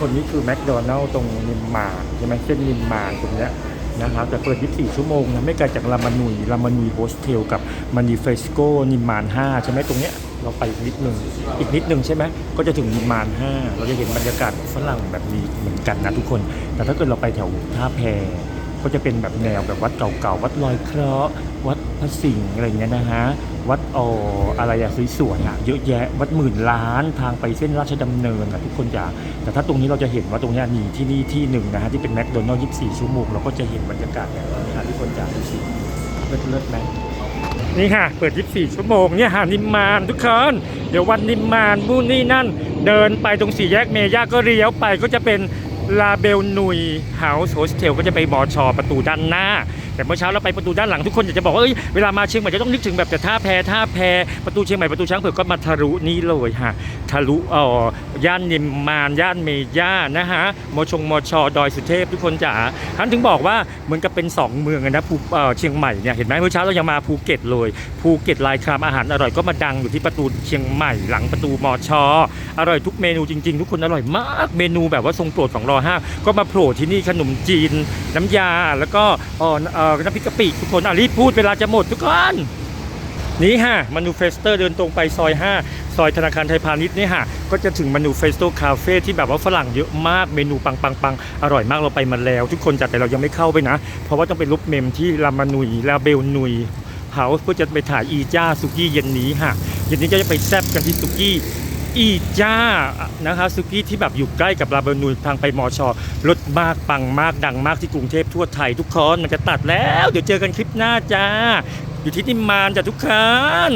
คนนี้คือแมคโดนัลล์ตรงนิมมานใช่ไหมเส้นนิมมานตรงเนี้ยนะครับแต่เปิด 24 ชั่วโมงนะไม่ไกลจากลามานุยลามานุยโฮสเทลกับมานิเฟสโกนิมมาน 5 ใช่ไหมตรงเนี้ยเราไปอีกนิดนึงอีกนิดนึงใช่ไหมก็จะถึงนิมมาน 5 เราจะเห็นบรรยากาศฝรั่งแบบนี้เหมือนกันนะทุกคน แต่ถ้าเกิดเราไปแถวท่าแพ ก็จะเป็นแบบแนวแบบวัดเก่าๆ วัดลอยเคราะห์วัดพระสิงห์อะไรเงี้ยนะฮะ วัดเออะไรอะสวยๆอะเยอะแยะ วัดหมื่นล้านทางไปเส้นราชดำเนินอะทุกคนจ๋าแต่ถ้าตรงนี้เราจะเห็นว่าตรงนี้มีที่นี่ที่หนึ่งนะฮะที่เป็นแมคโดนัลล์24 ชั่วโมงเราก็จะเห็นบรรยากาศแบบนี้ฮะทุกคนจ๋าดูสิเลิศเลิศไหมนี่ค่ะ เปิด 24 ชั่วโมง เนี่ยหานิมมานทุกคน เดี๋ยววันนิมมานบูนนี่นั่น เดินไปตรงสี่แยกเมย่าก็เลี้ยวไปก็จะเป็น ลาเบลนุยเฮาส์โฮสเทลก็จะไปบอชอประตูด้านหน้า แต่เมื่อเช้าเราไปประตูด้านหลังทุกคนอยากจะบอกว่าเอ้ยเวลามาเชียงใหม่จะต้องนึกถึงแบบแต่ท่าแพท่าแพประตูเชียงใหม่ประตูช้างเผือกก็มาทะลุนี่เลยฮะทะลุอ่อย่านนิมมานย่านเมย่านะฮะมชงมชดอยสุเทพทุกคนจ๋าท่านถึงบอกว่าเหมือนกับเป็นสองเมืองนะภูเอ่เชียงใหม่เนี่ยเห็นไหมเมื่อเช้าเรายังมาภูเก็ตเลยภูเก็ตลายครามอาหารอร่อยก็มาดังอยู่ที่ประตูเชียงใหม่หลังประตูมชอ อร่อยทุกเมนูจริง ๆ ทุกคนอร่อยมากเมนูแบบว่าทรงโปรดของรอห้าก็มาโผล่ที่นี่ขนมจีน น้ำยาแล้วก็อ่อเอ่อน้ำพริกกะปิทุกคนอะรีบพูดเวลาจะหมดทุกคนนี่ฮะมานูเฟสเตอร์เดินตรงไปซอย 5 ซอยธนาคารไทยพาณิชย์นี่ฮะก็จะถึงมานูเฟสโตคาเฟ่ที่แบบว่าฝรั่งเยอะมากเมนูปังปังปังอร่อยมากเราไปมาแล้ว ทุกคนจัดแต่เรายังไม่เข้าไปนะ เพราะว่าต้องไปลุกเมมที่ลามานุยลาเบลนุยเฮาส์เพื่อจะไปถ่ายอีจ้าสุกี้เย็นนี้ฮะเย็นนี้จะไปแซบกันที่สุกี้ อีจ้านะคะซุกี้ที่แบบอยู่ใกล้กับลาบลนูนทางไปมอชอรถมากปังมากดังมากที่กรุงเทพทั่วไทยทุกคนมันจะตัดแล้ว เดี๋ยวเจอกันคลิปหน้าจ้า อยู่ที่นิมมานจ้ะทุกคน